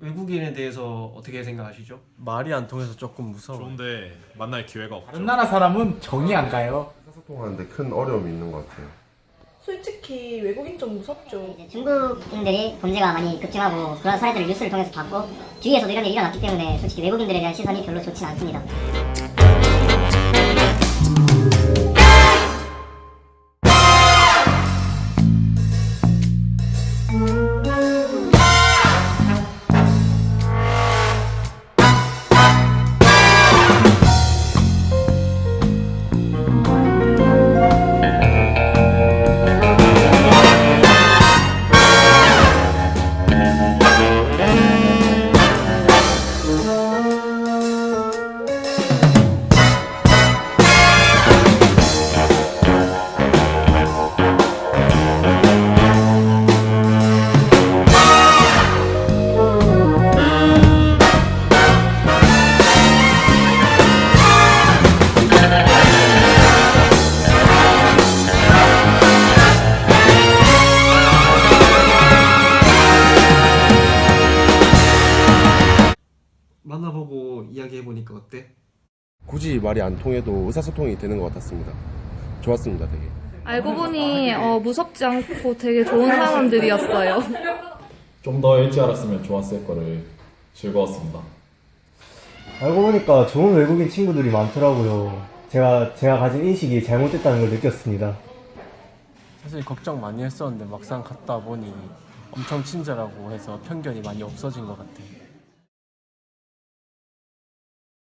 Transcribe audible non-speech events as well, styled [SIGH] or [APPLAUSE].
외국인에 대해서 어떻게 생각하시죠? 말이 안 통해서 조금 무서워. 좋은데 만날 기회가 없죠. 다른 나라 사람은 정이 안 가요. 소통하는데 큰 어려움이 있는 것 같아요. 솔직히 외국인 좀 무섭죠. 이제 중국인들이 범죄가 많이 급증하고 그런 사례들을 뉴스를 통해서 봤고 주위에서도 이런 일이 일어났기 때문에 솔직히 외국인들에 대한 시선이 별로 좋진 않습니다. 만나보고 이야기해보니까 어때? 굳이 말이 안 통해도 의사소통이 되는 것 같았습니다. 좋았습니다, 되게. 알고 보니 어, 무섭지 않고 되게 좋은 사람들이었어요. [LAUGHS] 좀 더 일찍 알았으면 좋았을 거를 즐거웠습니다. 알고 보니까 좋은 외국인 친구들이 많더라고요. 제가 제가 가진 인식이 잘못됐다는 걸 느꼈습니다. 사실 걱정 많이 했었는데 막상 갔다 보니 엄청 친절하고 해서 편견이 많이 없어진 것 같아.